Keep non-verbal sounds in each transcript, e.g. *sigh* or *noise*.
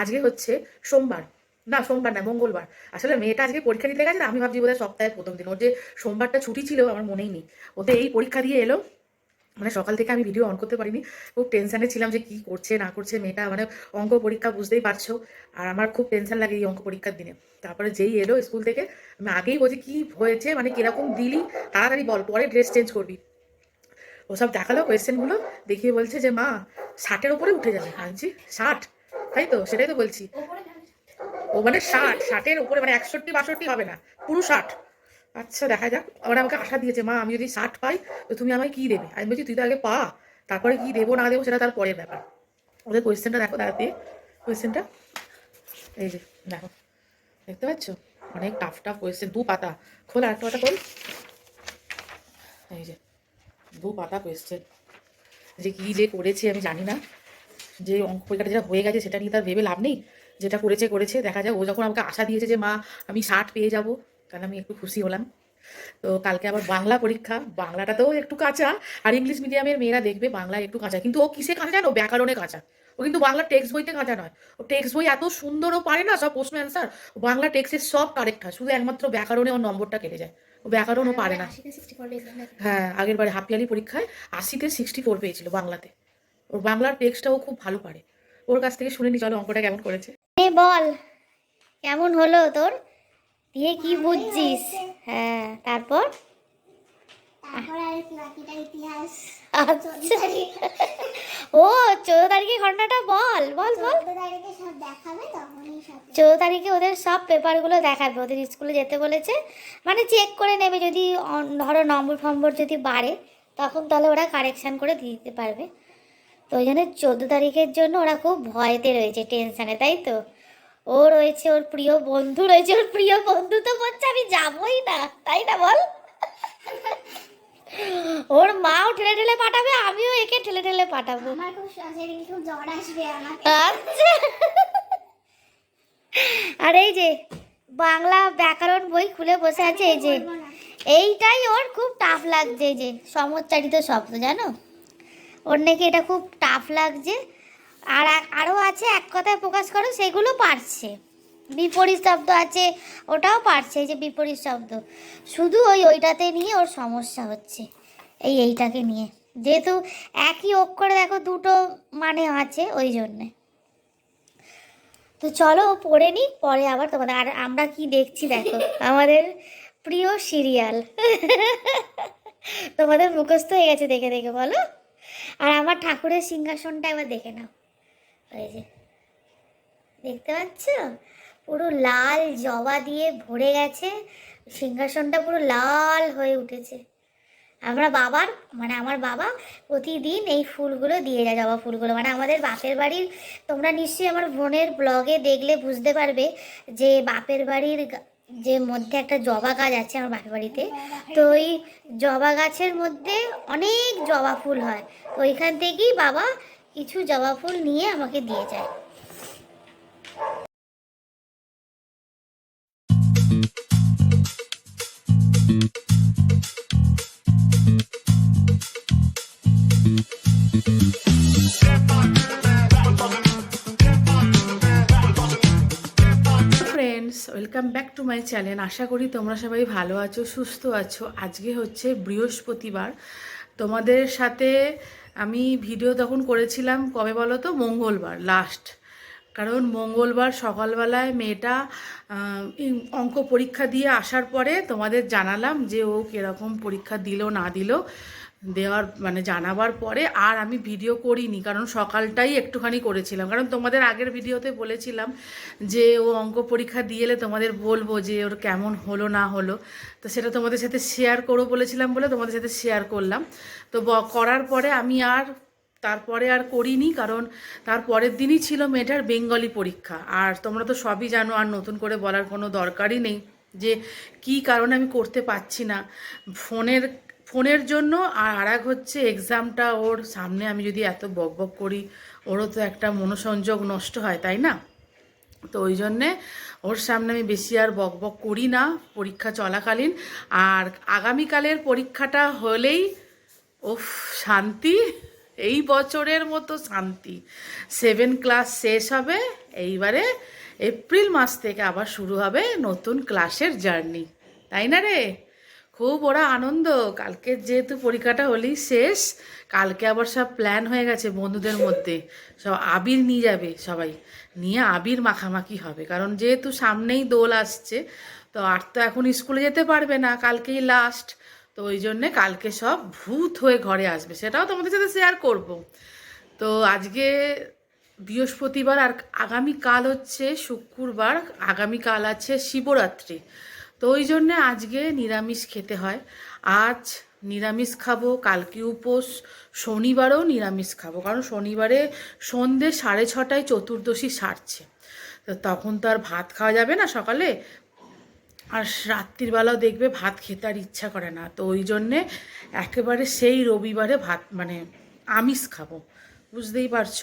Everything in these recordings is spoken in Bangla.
আজকে হচ্ছে সোমবার। না সোমবার না, মঙ্গলবার। আসলে মেয়েটা আজকে পরীক্ষা দিতে গেছে না আমি ভাবছি বোধহয় সপ্তাহের প্রথম দিন। ওর যে সোমবারটা ছুটি ছিল, আমার মনেই নেই। ওতে এই পরীক্ষা দিয়ে এলো। মানে সকাল থেকে আমি ভিডিও অন করতে পারিনি। খুব টেনশানে ছিলাম যে কি করছে, না করছে। মেয়েটা মানে অঙ্ক পরীক্ষা বুঝতেই পারছ। আর আমার খুব টেনশন লাগে এই অঙ্ক পরীক্ষার দিনে। তারপরে যেই এলো স্কুল থেকে, আমি আগেই বলছি, কি হয়েছে? মানে কীরকম দিলি? তাড়াতাড়ি বল, পরে ড্রেস চেঞ্জ করবি। ওসব দেখাল কোয়েশ্চেনগুলো দেখিয়ে বলছে যে, মা, ষাটের ওপরে উঠে যাবে। আনছি ষাট? তাই তো? সেটাই তো বলছি। ও মানে ষাট, ষাটের উপরে মানে একষট্টি, বাষট্টি হবে না। পুরো ষাট। আচ্ছা দেখা যাক। ওরা আমাকে আশা দিয়েছে, মা, আমি যদি ষাট পাই, তো তুমি আমায় কী দেবে? আমি বলছি, তুই তো আগে পা। তারপরে কি দেবো, না দেবো, সেটা তার পরের ব্যাপার। ওদের কোয়েশ্চেনটা দেখো, দাঁড়াতে। কোয়েশ্চেনটা এই যে, দেখো। দেখতে পাচ্ছ? অনেক টাফ টাফ কোয়েশ্চেন দু পাতা। খোল আর একটা পাতা, খোল। এই যে, দু পাতা কোয়েশ্চেন যে কী যে করেছে, আমি জানি না। যে অঙ্ক পরীক্ষাটা যেটা হয়ে গেছে সেটা নিয়ে তার ভেবে লাভ নেই। যেটা করেছে করেছে দেখা যায় ও যখন আমাকে আশা দিয়েছে যে মা আমি ষাট পেয়ে যাব তাহলে আমি একটু খুশি হলাম। তো কালকে আবার বাংলা পরীক্ষা। বাংলাটাতেও একটু কাঁচা। আর ইংলিশ মিডিয়ামের মেয়েরা দেখবে বাংলায় একটু কাঁচা। কিন্তু ও কিসে কাঁচা জানো? ব্যাকরণে কাঁচা। ও কিন্তু বাংলা টেক্সট বইতে কাঁচা নয়। ও টেক্সট বই এত সুন্দর ও পারে না সব প্রশ্ন অ্যান্সার বাংলা টেক্সটের সব কারেক্ট হয়। শুধু একমাত্র ব্যাকরণে ওর নম্বরটা কেটে যায়। ও ব্যাকরণও পারে না। হ্যাঁ আগের বারে হাফিয়ালি পরীক্ষায় আশিতে সিক্সটি ফোর পেয়েছিল বাংলাতে। ওর বাংলার টেক্সটটাও খুব ভালো পারে। ওর কাছ থেকে শুনে নি চলো অঙ্কটা কেমন করেছে? এ বল কেমন হলো তোর? দিয়ে কি বুঝছিস? হ্যাঁ তারপর? তারপর আর বাকিটা ইতিহাস। আচ্ছা। ও চোদ্দ তারিখে ঘটনাটা বল বল বল। চোদ্দ তারিখে ওদের সব পেপারগুলো দেখাবে। ওদের স্কুলে যেতে বলেছে মানে চেক করে নেবে যদি অন- ধরো নম্বর ফম্বর যদি বাড়ে তখন তাহলে ওরা কারেকশান করে দিয়ে দিতে পারবে। তো ওই জন্য চোদ্দ তারিখের জন্য ওরা খুব ভয়তে রয়েছে টেনশানে তাই তো? ও রয়েছে ওর প্রিয় বন্ধু রয়েছে ওর প্রিয় বন্ধু তো বলছে আমি যাবই না তাই না বল? ওর মাও ঠেলে ঠেলে পাঠাবে আমিও একে ঠেলে ঠেলে পাঠাবো। আমার খুব খুব জ্বর আসবে আমার আচ্ছা। আর এই যে বাংলা ব্যাকরণ বই খুলে বসে আছে এই যে এইটাই ওর খুব টাফ লাগছে যে সমচ্চারিত শব্দ জানো? ওর নাকি এটা খুব টাফ লাগছে। আর আরও আছে এক কথায় প্রকাশ করো সেগুলো পারছে। বিপরীত শব্দ আছে ওটাও পারছে এই যে বিপরীত শব্দ। শুধু ওই ওইটাতে নিয়ে ওর সমস্যা হচ্ছে এই এইটাকে নিয়ে। যেহেতু একই অক্ষরে দেখো দুটো মানে আছে ওই জন্যে। তো চলো ও পড়ে নি পরে আবার তোমাদের আর আমরা কি দেখছি দেখো *laughs* আমাদের প্রিয় সিরিয়াল। *laughs* তোমাদের মুখস্থ হয়ে গেছে দেখে দেখে বলো। আর আমার ঠাকুরের সিংহাসনটা এবার দেখে নাও। ওই যে, দেখতে পাচ্ছ? পুরো লাল জবা দিয়ে ভরে গেছে। সিংহাসনটা পুরো লাল হয়ে উঠেছে। আমরা বাবার মানে আমার বাবা প্রতিদিন এই ফুলগুলো দিয়ে যায়, জবা ফুলগুলো। মানে আমাদের বাপের বাড়ির, তোমরা নিশ্চয়ই আমার বোনের ব্লগে দেখলে বুঝতে পারবে যে বাপের বাড়ির যে মধ্যে একটা জবা গাছ আছে আমার বাপের বাড়িতে তো ওই জবা গাছের মধ্যে অনেক জবা ফুল হয়। তো ওইখান থেকেই বাবা কিছু জবা ফুল নিয়ে আমাকে দিয়ে যায়। Welcome back to my channel আশা করি তোমরা সবাই ভালো আছো, সুস্থ আছো। আজকে হচ্ছে বৃহস্পতিবার। তোমাদের সাথে আমি ভিডিও তখন করেছিলাম, কবে বলো তো? মঙ্গলবার লাস্ট কারণ মঙ্গলবার সকালবেলায় মেয়েটা অঙ্ক পরীক্ষা দিয়ে আসার পরে তোমাদের জানালাম যে ও কীরকম পরীক্ষা দিল, না দিল। দেওয়ার মানে জানাবার পরে আর আমি ভিডিও করিনি, কারণ সকালটাই একটুখানি করেছিলাম। কারণ তোমাদের আগের ভিডিওতে বলেছিলাম যে, ও অঙ্ক পরীক্ষা দিয়ে এলে তোমাদের বলব যে, ওর কেমন হলো না হলো। তো সেটা তোমাদের সাথে শেয়ার করো বলেছিলাম বলে তোমাদের সাথে শেয়ার করলাম। তো করার পরে আমি আর তারপরে আর করিনি, কারণ তার পরের দিনই ছিল মেয়েটার বেঙ্গলি পরীক্ষা। আর তোমরা তো সবই জানো, আর নতুন করে বলার কোনো দরকারই নেই যে, কি কারণে আমি করতে পারছি না। ফোনের ফোনের জন্য, আর আর এক হচ্ছে এক্সামটা ওর সামনে আমি যদি এত বক বক করি, ওরও তো একটা মনোসংযোগ নষ্ট হয়, তাই না? তো ওই জন্যে ওর সামনে আমি বেশি আর বক বক করি না, পরীক্ষা চলাকালীন। আর আগামীকালের পরীক্ষাটা হলেই ওফ শান্তি। এই বছরের মতো শান্তি। সেভেন ক্লাস শেষ হবে, এইবারে এপ্রিল মাস থেকে আবার শুরু হবে নতুন ক্লাসের জার্নি তাই না রে? খুব ওরা আনন্দ। কালকে যেহেতু পরীক্ষাটা হলেই শেষ, কালকে আবার সব প্ল্যান হয়ে গেছে বন্ধুদের মধ্যে। সব আবির নিয়ে যাবে সবাই। নিয়ে আবির মাখামাখি হবে। কারণ যেহেতু সামনেই দোল আসছে, তো আর তো এখন স্কুলে যেতে পারবে না। কালকেই লাস্ট তো ওই জন্যে কালকে সব ভূত হয়ে ঘরে আসবে। সেটাও তোমাদের সাথে শেয়ার করব। তো আজকে বৃহস্পতিবার আর আগামীকাল হচ্ছে শুক্রবার। আগামীকাল আছে শিবরাত্রি। তো ওই জন্যে আজকে নিরামিষ খেতে হয়। আজ নিরামিষ খাব, কালকে উপোস, শনিবারও নিরামিষ খাব। কারণ শনিবারে সন্ধে সাড়ে ছটায় চতুর্দশী সারছে। তো তখন তো আর ভাত খাওয়া যাবে না সকালে। আর রাত্রিবেলাও দেখবে ভাত খেতে আর ইচ্ছা করে না। তো ওই জন্যে একেবারে সেই রবিবারে ভাত মানে আমিষ খাব। বুঝতেই পারছ?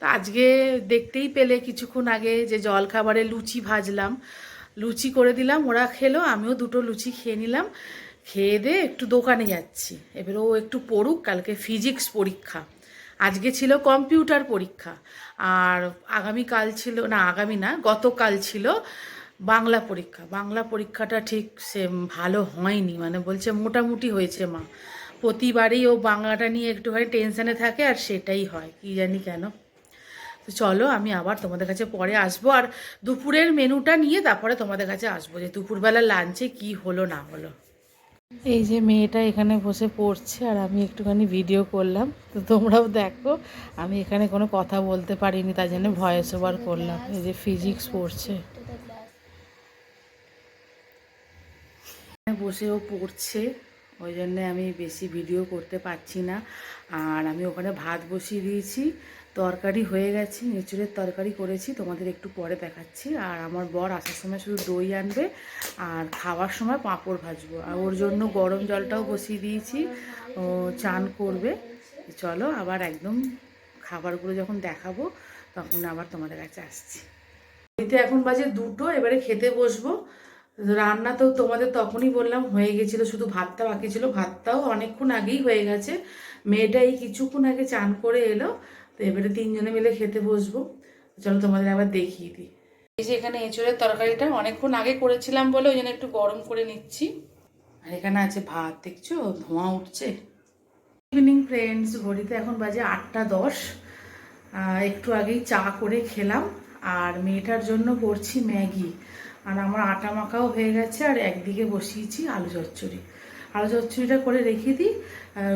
তো আজকে দেখতেই পেলে কিছুক্ষণ আগে যে জলখাবারে লুচি ভাজলাম। লুচি করে দিলাম, ওরা খেলো, আমিও দুটো লুচি খেয়ে নিলাম। খেয়ে দিয়ে একটু দোকানে যাচ্ছি। এবারে ও একটু পড়ুক, কালকে ফিজিক্স পরীক্ষা। আজকে ছিল কম্পিউটার পরীক্ষা। আর আগামীকাল ছিল, না, আগামী না, গতকাল ছিল বাংলা পরীক্ষা। বাংলা পরীক্ষাটা ঠিক সে ভালো হয়নি মানে বলছে মোটামুটি হয়েছে মা। প্রতিবারই ও বাংলাটা নিয়ে একটুখানি টেনশানে থাকে, আর সেটাই হয়, কি জানি কেন। তো চলো আমি আবার তোমাদের কাছে পরে আসব। আর দুপুরের মেনুটা নিয়ে তারপরে তোমাদের কাছে আসব যে দুপুরবেলা লাঞ্চে কি হলো না হলো। এই যে মেয়েটা এখানে বসে পড়ছে আর আমি একটুখানি ভিডিও করলাম। তো তোমরাও দেখো আমি এখানে কোনো কথা বলতে পারিনি তার জন্য ভয়েস ওভার করলাম। এই যে ফিজিক্স পড়ছে। বসে ও পড়ছে ওই জন্যে আমি বেশি ভিডিও করতে পারছি না। আর আমি ওখানে ভাত বসিয়ে দিয়েছি। তরকারি হয়ে গেছে এঁচুড়ের তরকারি করেছি, তোমাদের একটু পরে দেখাচ্ছি। আর আমার বর আসার সময় শুধু দই আনবে, আর খাওয়ার সময় পাঁপড় ভাজবো। আর ওর জন্য গরম জলটাও বসিয়ে দিয়েছি, ও চান করবে। চলো আবার একদম খাবারগুলো যখন দেখাবো, তখন আবার তোমাদের কাছে আসছি। এতে এখন বাজে দুটো, এবারে খেতে বসবো। রান্না তো তোমাদের তখনই বললাম, হয়ে গেছিল শুধু ভাতটা বাকি ছিল। ভাতটাও অনেকক্ষণ আগেই হয়ে গেছে। মেয়েটা এই কিছুক্ষণ আগে চান করে এলো। তো এবারে তিনজনে মিলে খেতে বসবো। চলো তোমাদের আবার দেখিয়ে দিই। এই যে এখানে এঁচড়ের তরকারিটা অনেকক্ষণ আগে করেছিলাম বলে ওই জন্য একটু গরম করে নিচ্ছি। আর এখানে আছে ভাত, দেখছ? ধোঁয়া উঠছে। ইভিনিং ফ্রেন্ডস ঘড়িতে এখন বাজে আটটা দশ। একটু আগেই চা করে খেলাম। আর মেয়েটার জন্য করছি ম্যাগি। আর আমার আটা মাখাও হয়ে গেছে আর একদিকে বসিয়েছি আলু চচ্চড়ি। আলু চচ্চড়িটা করে রেখে দিই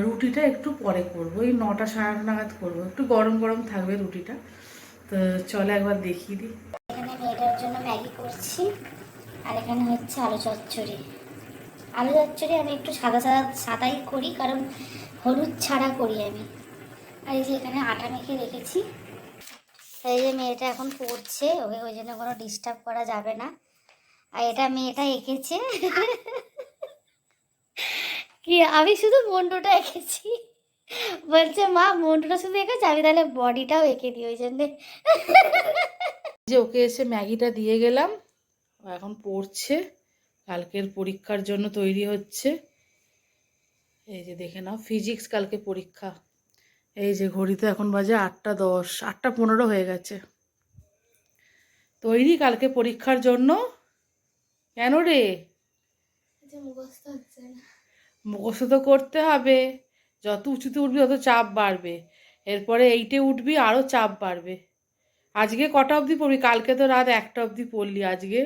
রুটিটা একটু পরে করব। এই নটা সাড়ে নটা নাগাদ করব। একটু গরম গরম থাকবে রুটিটা। তো চলো একবার দেখিয়ে দিই। এখানে মেয়েটার জন্য ম্যাগি করছি, আর এখানে হচ্ছে আলু চচ্চড়ি। আলু চচ্চড়ি আমি একটু সাদা সাদা সাদাই করি, কারণ হলুদ ছাড়া করি আমি। আর এই যে এখানে আটা মেখে রেখেছি। এই যে মেয়েটা এখন পড়ছে, ওকে ওই জন্য কোনো ডিস্টার্ব করা যাবে না। আর এটা মেয়েটা এঁকেছে। কি, আমি শুধু মন্ডুটা এঁকেছি। বলছে, মা মন্ডুটা শুধু এঁকেছে, আমি তাহলে বডিটাও এঁকে দিই ওই জন্যে। যে ওকে এসে ম্যাগিটা দিয়ে গেলাম। ও এখন পড়ছে। কালকের পরীক্ষার জন্য তৈরি হচ্ছে। এই যে দেখে নাও, ফিজিক্স কালকে পরীক্ষা। এই যে ঘড়িতে এখন বাজে আটটা দশ, আটটা পনেরো হয়ে গেছে। তৈরি কালকে পরীক্ষার জন্য। কেন রে? মুখস্থ তো করতে হবে। যত উঁচুতে উঠবি তত চাপ বাড়বে। এরপরে এইটে উঠবি আরও চাপ বাড়বে। আজকে কটা অবধি পড়বি? কালকে তো রাত একটা অবধি পড়লি আজকে।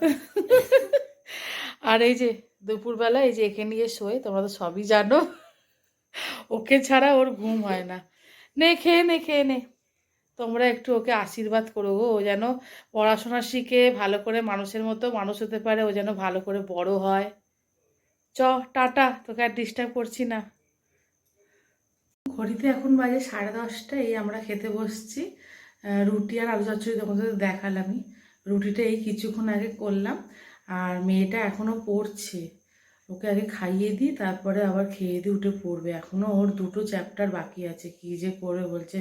*laughs* আর এই যে দুপুরবেলা এই যে একে নিয়ে শোয় তোমরা তো সবই জানো। ওকে ছাড়া ওর ঘুম হয় না। নে খেয়ে নে খেয়ে নে। তোমরা একটু ওকে আশীর্বাদ করো গো। ও যেন পড়াশোনা শিখে ভালো করে মানুষের মতো মানুষ হতে পারে, ও যেন ভালো করে বড় হয়। চ, টাটা, তোকে আর ডিস্টার্ব করছি না। ঘড়িতে এখন বাজে সাড়ে দশটা, এই আমরা খেতে বসছি। রুটি আর আলু চচ্চড়ি তো দেখালামই। রুটিটা এই কিছুক্ষণ আগে করলাম, আর মেয়েটা এখনও পড়ছে। ওকে আগে খাইয়ে দিই, তারপরে আবার খেয়ে দিয়ে উঠে পড়বে। এখনও ওর দুটো চ্যাপ্টার বাকি আছে, কী যে করবে বলছে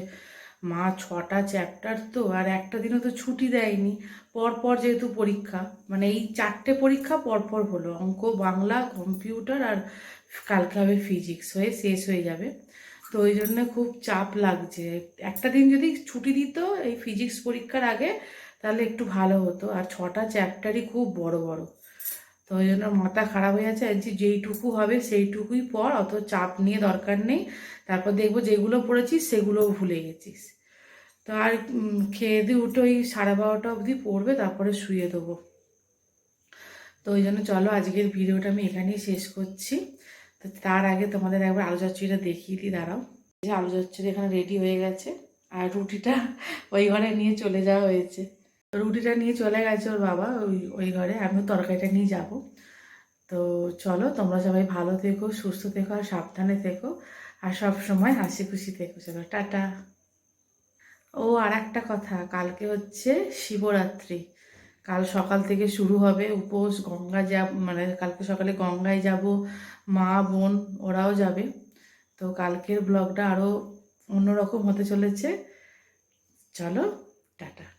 মা ছটা চ্যাপ্টার তো, আর একটা দিনও তো ছুটি দেয়নি। পরপর যেহেতু পরীক্ষা মানে এই চারটে পরীক্ষা পরপর হলো, অঙ্ক, বাংলা কম্পিউটার আর কালকে হবে ফিজিক্স হয়ে শেষ হয়ে যাবে। তো ওই জন্য খুব চাপ লাগছে। একটা দিন যদি ছুটি দিত এই ফিজিক্স পরীক্ষার আগে, তাহলে একটু ভালো হতো। আর ছটা চ্যাপ্টারই খুব বড় বড়। তো ওই জন্য মাথা খারাপ হয়ে যাচ্ছে। যে যেইটুকু হবে সেইটুকুই পর, অত চাপ নিয়ে দরকার নেই। তারপর দেখব যেগুলো পড়েছিস, সেগুলোও ভুলে গেছিস। তো আর খেয়ে দিয়ে উঠে ওই সাড়ে বারোটা অবধি পড়বে, তারপরে শুয়ে দেবো। তো ওই জন্য চলো, আজকের ভিডিওটা আমি এখানেই শেষ করছি। তো তার আগে তোমাদের একবার আলু চচ্চড়িটা দেখিয়ে দিই, দাঁড়াও। যে আলু চচ্চড়ি এখানে রেডি হয়ে গেছে, আর রুটিটা *laughs* ওই ঘরে নিয়ে চলে যাওয়া হয়েছে। রুটিটা নিয়ে চলে গেছে ওর বাবা, ওই ওই ঘরে, আমিও তরকারিটা নিয়ে যাব। তো চলো, তোমরা সবাই ভালো থেকো, সুস্থ থেকো, আর সাবধানে থেকো, আর সব সময় হাসি খুশি থেকো চলো টাটা। ও আর একটা কথা। কালকে হচ্ছে শিবরাত্রি। কাল সকাল থেকে শুরু হবে উপোস, গঙ্গা যাব মানে কালকে সকালে গঙ্গায় যাব, মা, বোন, ওরাও যাবে। তো কালকের ব্লগটা আরও অন্যরকম হতে চলেছে। চলো, টাটা।